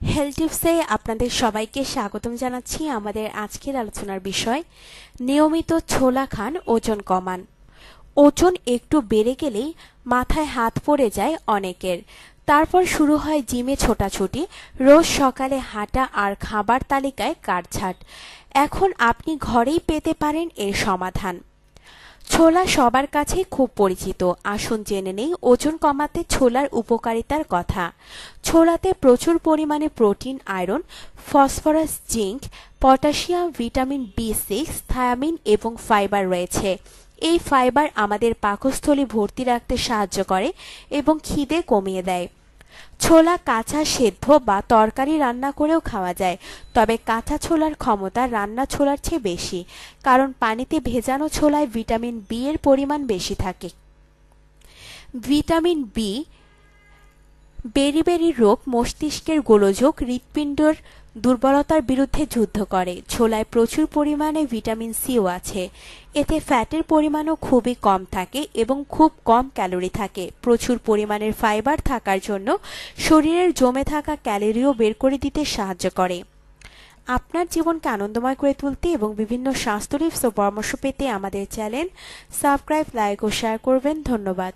Health টিপসে আপনাদের সবাইকে স্বাগতম জানাচ্ছি আমাদের আজকের আলোচনার বিষয়, নিয়মিত ছোলা খান, ওজন কমান। ওজন একটু বেড়ে গেলেই মাথায় হাত পড়ে যায় অনেকের। তারপর শুরু হয় জিমে ছোটাছুটি, রোজ সকালে হাঁটা আর খাবার তালিকায় কাটছাট এখন আপনি ঘরেই পেতে পারেন এর সমাধান। ছোলা সবার কাছে খুব পরিচিত। আসুন জেনে নেই ওজন কমাতে ছোলার উপকারিতার কথা। ছোলাতে প্রচুর পরিমাণে protein, iron, phosphorus, zinc, potassium, vitamin B six, thiamine এবং ফাইবার রয়েছে। এই ফাইবার আমাদের পাকস্থলী ভর্তি রাখতে সাহায্য করে এবং খিদে কমিয়ে দেয়। ছোলা কাঁচা সেদ্ধ বা তরকারি রান্না করেও খাওয়া যায়, তবে কাঁচা ছোলার ক্ষমতা রান্না ছোলার চেয়ে বেশি, কারণ পানিতে ভেজানো ছোলায় ভিটামিন বি এর পরিমাণ বেশি থাকে। ভিটামিন বি বেরি রোগ মস্তিষ্কের গোলযোগ হৃৎপিণ্ডর দুর্বলতার বিরুদ্ধে যুদ্ধ করে। ছোলায় প্রচুর পরিমাণে ভিটামিন সিও আছে। এতে ফ্যাটের পরিমাণও খুবই কম থাকে এবং খুব কম ক্যালোরি থাকে। প্রচুর পরিমাণের ফাইবার থাকার জন্য শরীরের জমে থাকা ক্যালোরিও বের করে দিতে সাহায্য করে। আপনার জীবনকে আনন্দময় করে তুলতে এবং বিভিন্ন স্বাস্থ্য টিপস ও পরামর্শ পেতে আমাদের চ্যানেল সাবস্ক্রাইব, লাইক ও শেয়ার করবেন। ধন্যবাদ।